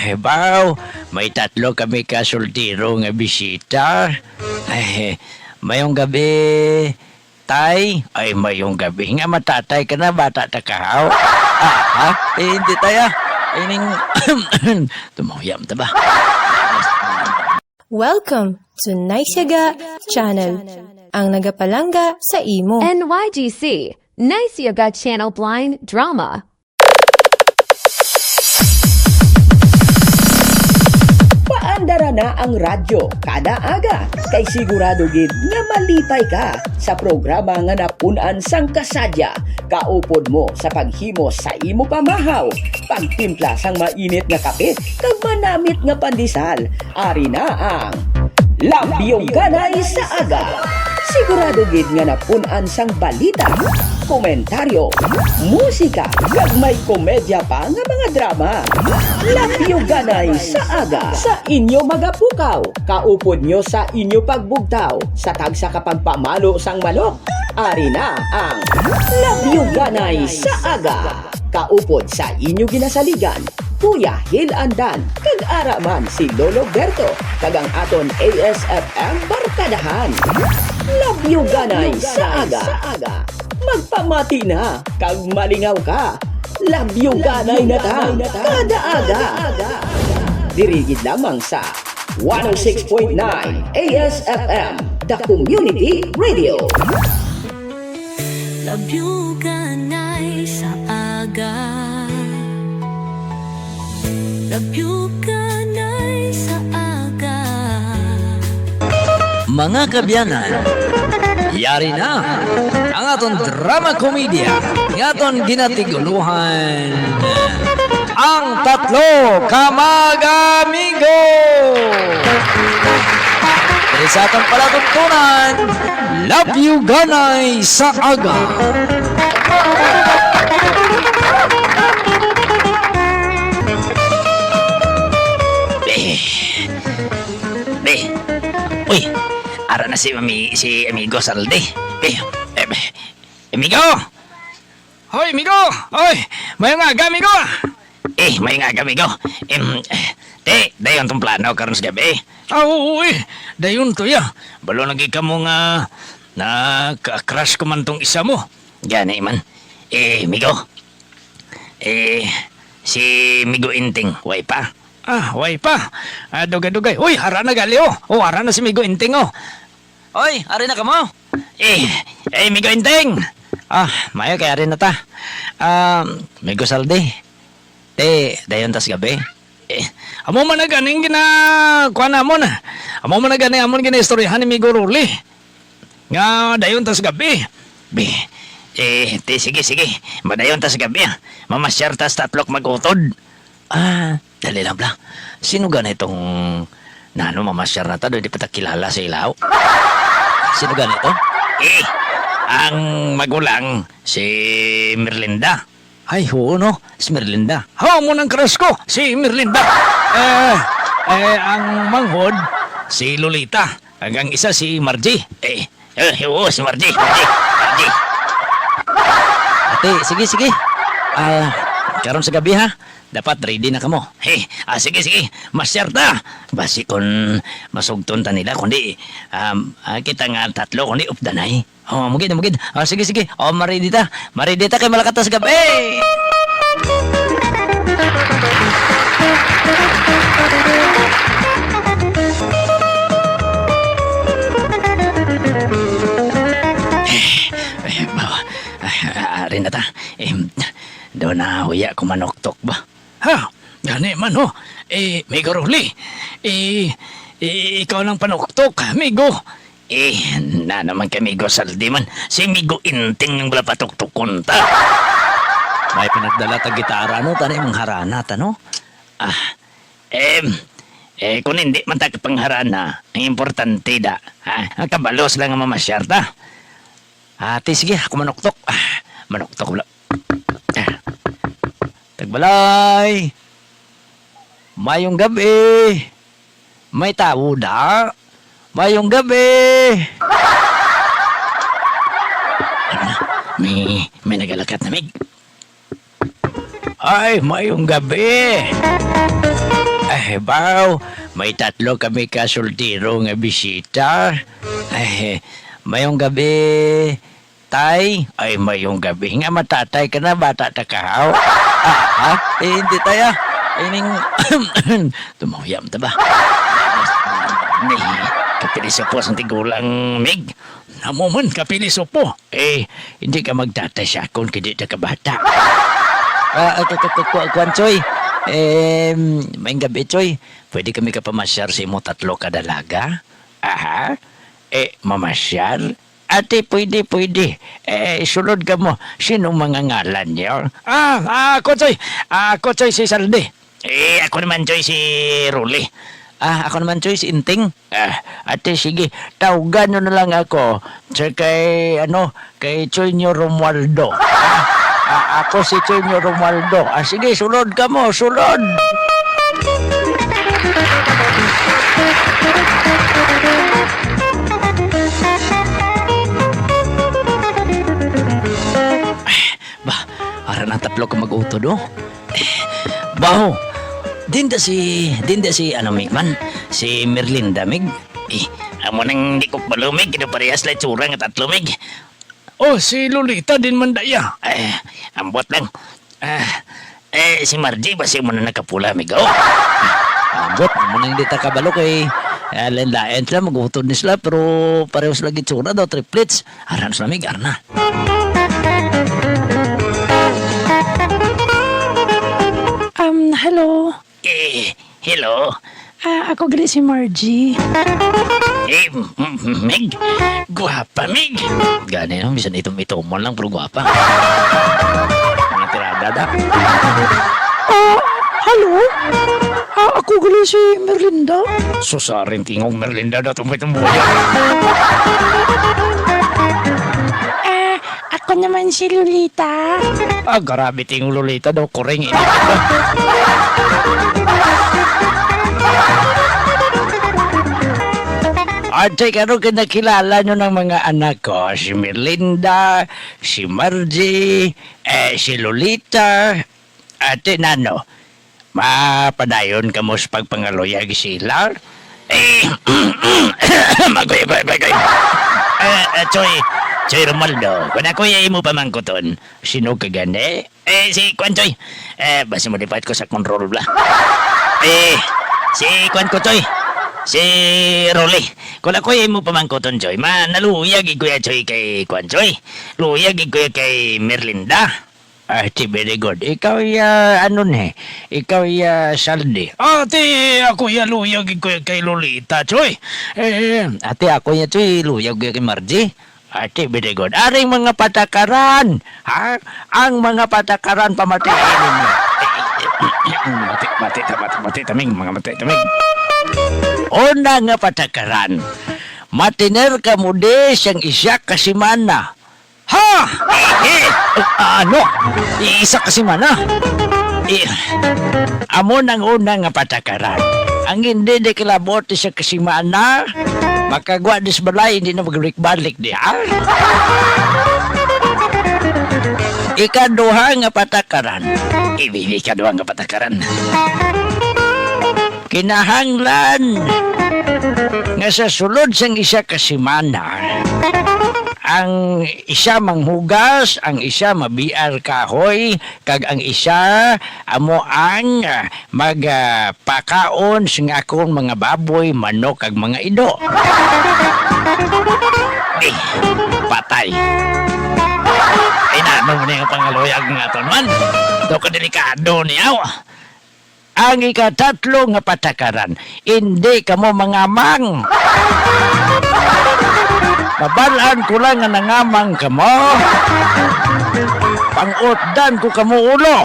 Ay, baw, may tatlo kami kasultiro nga bisita. Ay, mayong gabi, tay. Ay, mayong gabi nga matatay ka na, bata ta kahaw. Ah, ha? Eh, hindi tayo. Ay, ning... Tumahuyam ta ba? Welcome to Naisyaga Channel, ang nagapalangga sa imo. NYGC, Nice Yoga Channel Blind Drama. Na ang radyo kada aga. Kay sigurado gid nga malipay ka sa programa nga napunan sang kasadya. Kaupod mo sa paghimo sa imo pamahaw. Pagtimpla sang mainit nga kape kag manamit nga pandesal. Ari na ang Labyong Ganay sa Aga Sigurado gid nga napunan sang balita komentaryo musika kag may komedya pa nga mga drama. Labyong Ganay sa Aga. Sa inyo magapukaw. Kaupod nyo sa inyo pagbugtaw. Sa tagsa kapagpamalo sang manok ari na ang Labyong Ganay sa Aga. Kaupod sa inyo ginasaligan Kuya Hil Andan kag araman si Lolo Berto kag ang aton ASFM Barkadahan Labyo ganay sa aga. Magpamati na kag malingaw ka. Labyo ganay na ta kada aga. Dirigid lamang sa 106.9 ASFM The Community Radio. Labyugan ay sa aga Labyugan ay Mga kabyanan, yari na ang aton drama komedya, ng aton ginatiguluhan, ang tatlo kamagamigo! Dahil sa atong palatuntunan, Love You Ganay sa Aga. Na si Mami, si Amigo Salde. Be, eh, be, Amigo! Hoy, amigo! Hoy, may nga aga, amigo! Eh, may nga aga, amigo. Em, eh, te, dayon tong plano karon sa gabi. Ah, oo, uy. Dayon to ya. Balo lagi ka mo nga na ka-crush ko man tong isa mo. Gani man. Eh, amigo. Eh, si Migo Inting, way pa. Ah, way pa. Ah, dugay-dugay. Uy, hara na gali oh. Oh, hara na si Migo Inting oh. Oy, ari na ka mo. Eh, eh, Migo Inting. Ah, mayo kay ari na ta. Um, Migo Salde. Te, dayon tas gabi. Eh, amo man ganing gina kuan mo na. Amo man ganing amon gina istoryahan ni Migo Ruli. Nga dayon tas gabi. Be, eh, te, sige, sige. Madayon tas gabi ah. Mamasyar tas tatlok magutod. Ah, dali lang bla. Sino gana itong nano mamasyar na ta? Di pa ta kilala sa ilaw. Sino gana ito? Eh, ang magulang si Merlinda. Ay, oo no, si Merlinda. Ha, mo ng crush ko, si Merlinda. Eh, eh, ang manghod, si Lolita. Hanggang isa si Margie. Eh, eh, oo, si Margie. Margie, Margie. Ate, sige, sige. Ah, karon sa gabi ha. Dapat ready na kamo. Hey, ah, sige, sige. Masyar ta. Basi kung masugton ta nila, kundi um, ah, kita nga tatlo, kundi updanay. Oh, mugid, mugid. Ah, sige, sige. Oh, maridi ta. Maridi ta kay malakatas gabi. Eh, bawa. Ah, Ari na ta. Eh, daw na huya ko manoktok ba? Ha? Gani man ho. Eh, Migo Ruli. Eh, eh, ikaw lang panoktok, Migo. Eh, na naman kay Migo Saldi man. Si Migo Inting yung wala patuktukon ta. May pinagdala ta gitara no, tanay mong harana ta no? Ah, eh, eh, kung hindi man ta pangharana, ang importante da. Ha? Kabalos lang ang mamasyar ta. Ate, sige, ako manoktok. Ah, manoktok wala. Tagbalay. Mayong gabi. May tao da. Mayong gabi. Na? May, may nagalakat na mig. Ay, mayong gabi. Eh, baw, may tatlo kami kasultiro nga bisita. Eh, mayong gabi, tay. Ay, mayong gabi nga matatay ka na, bata ta kahaw. Ah, ha? Eh, hindi tayo. Ining, tumuyam ta ba? Ni, kapiliso po sa tigulang mig. Namuman kapiliso po. Eh, hindi ka magtatay akon kadi ta ka bata. Ah, uh, kuwan, Choy. Eh, may gabi, Choy. Pwede kami ka pamasyar sa imo tatlo ka dalaga? Aha. Eh, mamasyar? Ate, pwede, pwede. Eh, sulod ka mo. Sinong mga ngalan niyo? Ah, ako, Choy. Ako, Choy, si Salde. Eh, ako naman, Choy, si Ruli. Ah, ako naman, Choy, si Inting. Ah, ate, sige. Tawagan nyo na lang ako. Sir, kay, ano, kay Choy nyo Romualdo. Ah, ah, ako si Choy nyo Romualdo. Ah, sige, sulod ka mo, sulod. Na tatlo ka mag-uto do. Baho. Dinda si, dinda si, ano, Migman? Si Merlinda, Mig. Eh, amo nang di ko palumig, kino parehas lang tsura nga tatlo, Mig. Oh, si Lolita din man daya. Eh, ambot lang. Ah, eh, si Margie ba siya mo na nakapula, Mig? Oh. Ambot, amo nang di ta kabalo kay Lain-lain sila, mag-utod ni sila, pero parehas lagi tsura daw, triplets. Aran sila, Mig, arna. Hello. Eh, hello? Ah, ako gali si Margie. Eh, Meg. Guwapa, Meg. Gani no, bisan itong itumon lang, pero guwapa. Mga tirada da. Hello? Ah, ako gali si Merlinda. Susarin tingong Merlinda da itong itong buhay. Ah, ako naman si Lolita. Ah, grabe tingong lolita daw, kuring ini. Ate, kano ka nakilala nyo ng mga anak ko? Si Merlinda, si Margie, eh, si Lolita. Ate, nano? Mapadayon ka mo sa pagpangaluyag sila? Eh, magoy, magoy, magoy. Eh, eh, Choy, Choy Romaldo, kung ako yung mo pamangkuton, sino ka gani? Eh, si Kwan Choy. Eh, basta mo lipat ko sa control bla. Eh, si Kwan ko Choy. Si Rolly. Ako yung mo pamangkuton Choy, ma, naluyag ikuya Choy kay Kwan Choy. Luyag ikuya kay Merlinda. Ah, ti very good. Ikaw ya ano ne? Ikaw ya Saldi. Ate, ako ya luyag ikuya kay Lolita Choy. Eh, ate ako ya Choy luyag kay Margie. Ate, very good. Aring mga patakaran. Ha? Ang mga patakaran pamatiin ninyo. mati, mati, mati, mati, taming, mga mati, taming. Una nga patakaran. Matiner ka mo de siyang isya kasimana. Ha? Eh, ano? Isa kasimana? Eh, amo nang una nga patakaran. Ang hindi di kilabot sa kasimana, makagwa dis balay, hindi na magbalik-balik di, ha? Ikaduha nga patakaran. Ibig ikaduha nga patakaran. Kinahanglan nga sa sulod sang isa ka semana ang isa manghugas, ang isa mabiar kahoy, kag ang isa amo ang ah, magpakaon sa akong mga baboy, manok, kag mga ido. Eh, patay. Ay na, ano mo na yung pangaluyag nga to man. Ito ka delikado niyaw. Ang ikatatlo nga patakaran, hindi ka mo mangamang. Babalaan ko lang nga nangamang ka mo. Pangutdan ko ka mo ulo.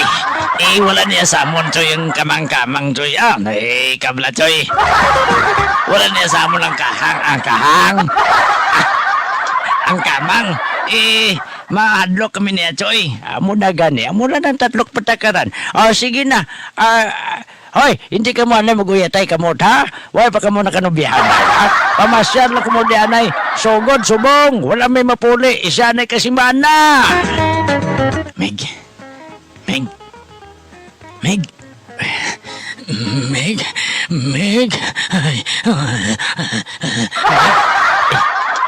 Eh, eh, wala niya sa amon, Choy, yung kamang-kamang, Choy. Ah, eh, kabla, Choy. Wala niya sa amon ang kahang, ang kahang. Ah, ang kamang. Eh, mahadlok kami niya, Choy. Amo na gani. Amo na ng tatlok patakaran. Oh, sige na. Ah, Hoy, hindi ka mo anay maguyatay ka mo, ha? Wala pa ka mo nakanubihan, ha? Pamasyar lang ko mo di anay. Sugod, subong. Wala may mapuli. Isa anay kasimana. Meg. Meg. Meg. Meg, Meg, ay,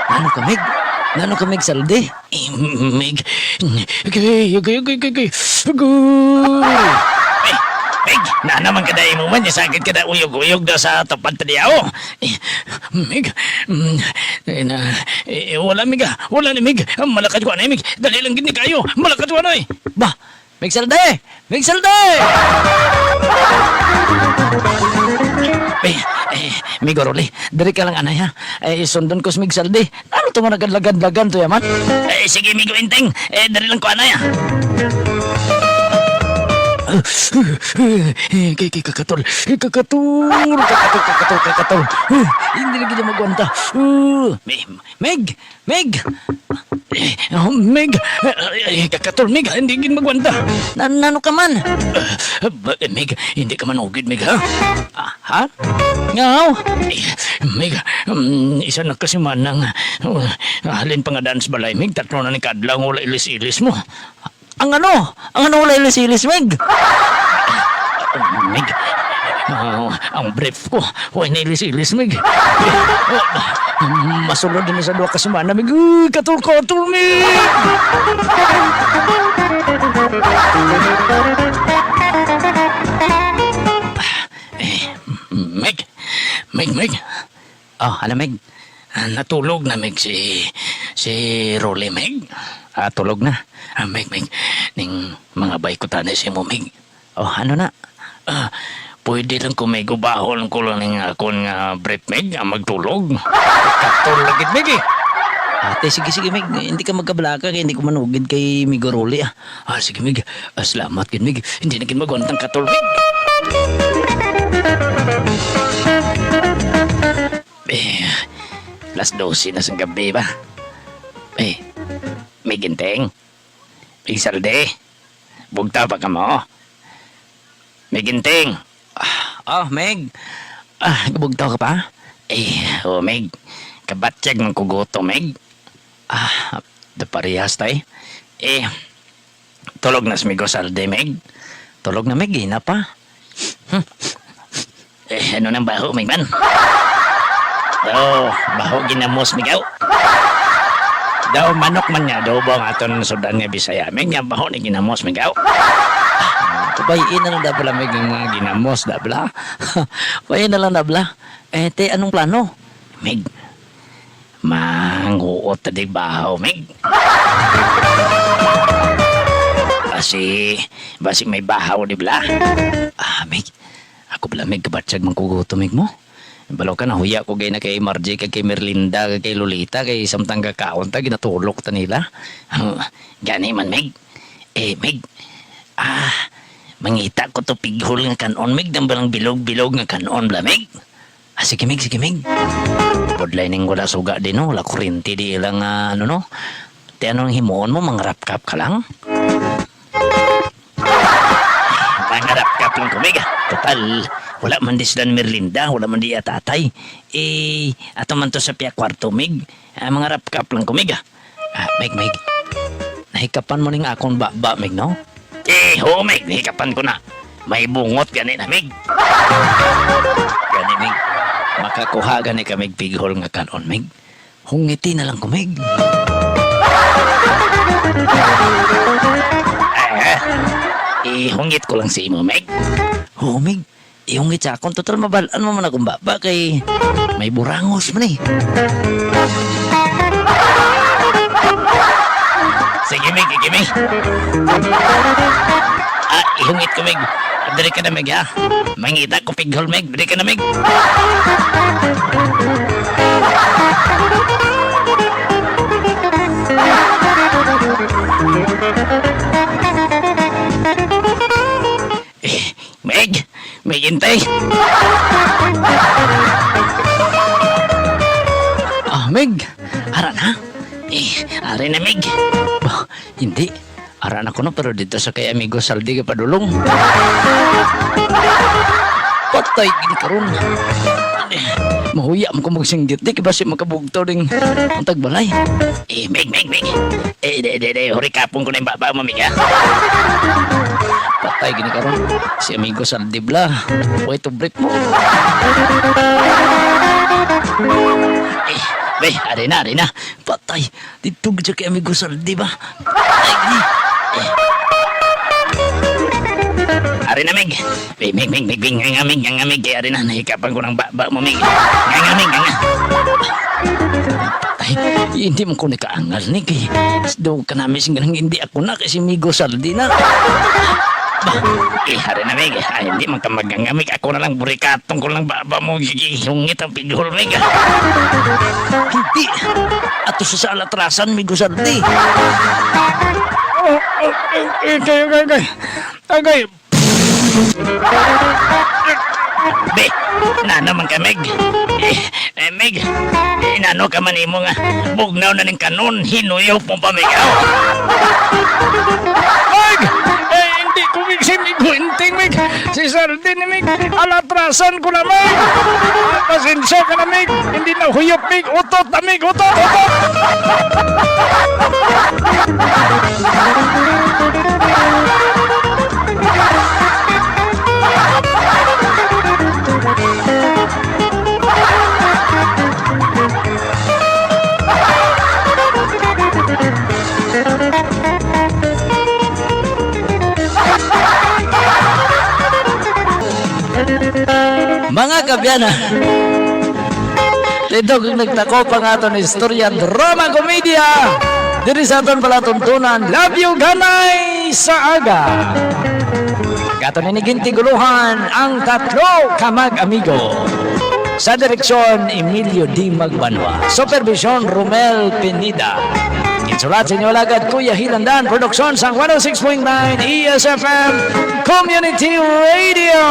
ano ka, Meg? Ano ka, Meg, salde? Eh, Meg, gay, gay, gay, gay, gay. Meg, na naman kada mo man, sakit kada uyog-uyog da sa tapat niya. Eh, Meg, na, wala, Meg, ah. wala ni Meg. Ah, Malakas ko na, Meg. Dali lang gini kayo. Malakas ko na, eh. Ba, Meg Salde! Meg Salde! Eh, eh, Migo Roli, dari ka lang anay ha. Eh, sundan ko si Mig Salde. Ano to mga nagad-lagad-lagan to yaman? Eh, sige Migo Inteng. Eh, dari lang ko anay ha. Kay kay kakatol. Kakatol. Kakatol, kakatol, kakatol. Hindi na kita magwanta. Meg, Meg, oh, Meg, eh, kakatol, Meg, hindi gin magwanta. Na, nano ka man? Eh, Meg, hindi ka man ugid, Meg, ha? Ha? Ngaw? Eh, Meg, um, isa na kasi man ng uh, halin pa nga dance balay, Meg, tatlo na ni Kadlaw, wala ilis-ilis mo. Ang ano? Ang ano wala ilis-ilis, Meg? Meg, ah, ang brief ko, huwag na ilis-ilis, Meg. Masulod din sa dua kasimana, Meg. Uy, Katul-katul, Meg! Eh, Meg, Meg, Meg. Oh, ano, Meg? Ah, Natulog na, Meg, si, si Rolly, Meg. Ah, tulog na. Ah, Meg, Meg. Ning mga bay ko tanay si mo. Oh, ano na? Ah, pwede lang kung may gubahon ko lang ng akong nga brief, Meg, ang magtulog. Katulog, Meg, eh. Ate, sige, sige, Meg. Hindi ka magkablaka kaya hindi ko manugid kay Migo Rolly, ah. Ah, sige, Meg. Ah, salamat, kin, Meg. Hindi na kin magwantang katulog. Eh, alas 12 na sa gabi ba? Eh, may ginteng. May salde. Bugta pa ka mo. May ginting. Ah, oh, Meg. Ah, bugta ka pa? Eh, oh, Meg. Kabatsyag ng kugoto, Meg. Ah, da parehas tay. Eh, tulog na si Migo Salde, Meg. Tulog na, Meg. Hina pa. Hmm. Eh, ano nang baho, Meg man? Oh, baho ginamos, Migaw. Daw manok man niya, daw ba ang aton sudan nga Bisaya. Meg nga baho ni ginamos, Migaw. Kabayin na lang dabla, ang mga ginamos, dabla. Bayin na lang, dabla. Eh, te, anong plano? Meg, manghuot na di baho, Meg. Kasi, basig may bahaw, di bla? Ah, Meg, ako bala, Meg, kabatsyag mangkuguto, Meg mo. Balaw ka na, huya ko gay na kay Margie, kay, kay Merlinda, kay, kay Lolita, kay samtang kakaon ta, ginatulok ta nila. Uh, gani man, Meg. Eh, Meg, ah, mangita ko to pighol nga kanon, Meg, nang balang bilog-bilog nga kanon, bla, Meg. Ah, sige, Meg, sige, Meg. Podlining wala suga din, no? Wala kurinti di lang, ah, ano, no? Te, anong himuon mo, mangrap kap ka lang? Mangarap ka lang kumig. Total, wala man di sila Merlinda, wala man di tatay. Eh, ato man to sa piya kwarto, mig. Ah, mangarap ka lang kumig. Ah, mig, mig. Nahikapan mo ning akong ba-ba, mig, no? Eh, ho, mig. Nahikapan ko na. May bungot gani na, mig. Gani, mig. Makakuha gani ka, mig, pighol nga kanon, mig. Hungiti na lang kumig. Ah, ihungit ko lang si imo, Meg. Oo, Meg. Ihungit sa akong total mabalaan mo man akong baba kay may burangos man eh. Sige, Meg. Sige, Meg. Ah, ihungit ko, Meg. Dali ka na, Meg, ha? Mangita ko pighol, Meg. Dali ka na, Meg. Eh, Meg, hintay! Ah, Meg! Ara na? Eh, ara na, Meg! Bah, hindi. Ara na ko na, pero dito sa kay amigo Saldi ka padulong. Patay, gini karon. Eh, mahuya mo ko magsinggit di kasi makabugto ding ang tagbalay. Eh, Meg, Meg, Meg. Eh, de, de, de, huri kapon ko na yung baba mo, Meg, ha? Patay gini karon. Si amigo Saldibla. Way to brief mo. Eh, be, ari na, ari na. Patay. Dito gid kay amigo Saldiba. Patay gini. Eh. Ari na, Meg. Be, Meg, Meg, Meg, Meg, nga, Meg, nga, Meg. Kaya ari na, nahikapan ko ng baba mo, Meg. Nga, nga, Meg, nga. Ay, hindi mo ko nakaangal ni kay daw ka namin singang hindi ako na kasi migo saldi na. Bah, eh, hari na mig. Ay, hindi man ka magangamig. Ako na lang burikatong ko lang baba mo gigihungit ang pigol mig. Hindi. Ato sa saldi. Oh, oh, eh, kayo, kayo, kayo. Agay. Be, na naman ka, Meg. Eh, eh, Meg, eh, nano ka man imo nga. Bugnaw na ng kanon, hinuyaw pong pamigaw. Meg! Eh, Meg si Meg Winting, Meg. Si Sardin, Meg. Alatrasan ko na. Ah, Pasensya ka na, Meg. Hindi na huyop, Meg. Utot na, Meg. Utot, utot. Mga kabyana, dito kung nagtako pa nga ito istorya, drama, komedya, diri sa aton palatuntunan, love you ganay sa aga. Gato niniginti guluhan ang tatlo kamag amigo. Sa direksyon, Emilio D. Magbanwa. Supervision, Romel Pinida. Surat sa inyo agad Kuya Hilandan Production sa 106.9 ESFM Community Radio.